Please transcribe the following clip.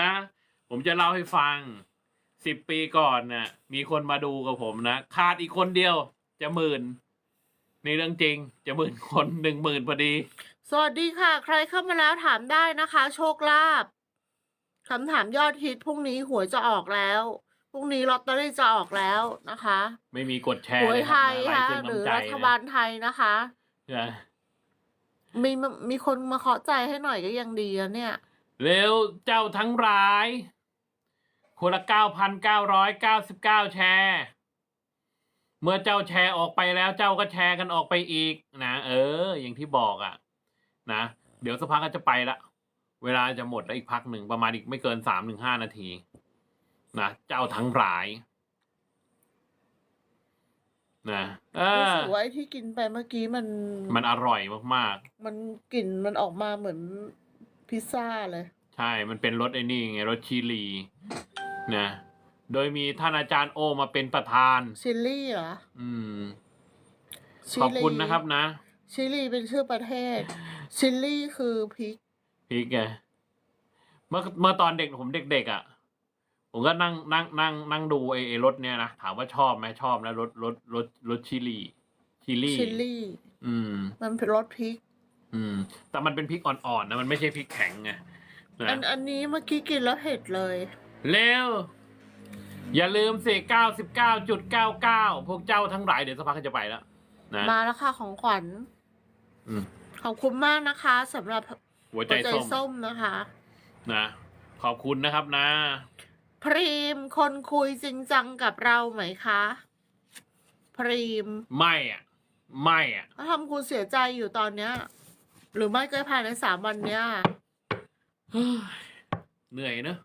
นะ ผมจะเล่าให้ฟังสิบปีก่อนน่ะ มีคนมาดูกับผมนะขาดอีกคนเดียว จะหมื่นในเรื่องจริง จะหมื่นคนหนึ่งหมื่นพอดี สวัสดีค่ะ ใครเข้ามาแล้วถามได้นะคะ โชคลาภคำถามยอดฮิตพรุ่งนี้หวยจะออกแล้วพรุ่งนี้ลอตเตอรี่จะออกแล้วนะคะ ไม่มีกดแชร์หวยเลยไทครับยนะค่ะลายเส้นหรือน้ำใจรัฐบาลไทยนะคะนะมีมีคนมาเคาะใจให้หน่อยก็ยังดีอะเนี่ย เร็วเจ้าทั้งหลายคนละเก้าพันเก้าร้อยเก้าสิบเก้าแชร์ เมื่อเจ้าแชร์ออกไปแล้วเจ้าก็แชร์กันออกไปอีกนะเออ อย่างที่บอกอะ่ะ นะ เดี๋ยวสักพักก็จะไปละเวลาจะหมดแล้วอีกพักหนึ่งประมาณอีกไม่เกินสามถึงห้านาที นะเจ้าทั้งหลาย นะเอรู้อสึกว่าไอ้ที่กินไปเมื่อกี้มันมันอร่อยมากมันกลิ่นมันออกมาเหมือน พิซซ่าเลยๆใช่ มันเป็นรสไอ้นี่ไงรสชิลีนะ โดยมีท่านอาจารย์โอมาเป็นประธาน ชิลลี่เหรอ อืม ชิขอบลีคุณนะครับนะ ชิลลีเป็นชื่อประเทศ ชิลลี่คือพริกพีกไงเมื่อเมื่อตอนเด็กผมเด็กๆอะ ผมก็นั่งนั่งนั่งนั่งดูไอ้ไอ้รถเนี่ยนะ ถามว่าชอบไหมชอบนะรถรถรถรถชิลีชิลีชิลลี่ อืม มันเป็นรสพริก อืม แต่มันเป็นพริกอ่อนๆนะมันไม่ใช่พริกแข็งไงนะอันอันนี้เมื่อกี้กินแล้วเผ็ดเลย เร็ว อย่าลืมสิเก้าสิบเก้าจุดเก้าเก้าพวกเจ้าทั้งหลายเดี๋ยวสักพักก็จะไปแล้วนะ มาแล้วค่ะของขวัญอืม ขอบคุณมากนะคะสำหรับหัวใจหัวใจส้มส้มนะคะ นะ ขอบคุณนะครับนะ พรีมคนคุยจริงจังกับเราไหมคะ พรีมไม่อะไม่อะเขาทำคุณเสียใจอยู่ตอนเนี้ย หรือไม่ก็ภายในสามวันเนี้ย เหนื่อยเนอะ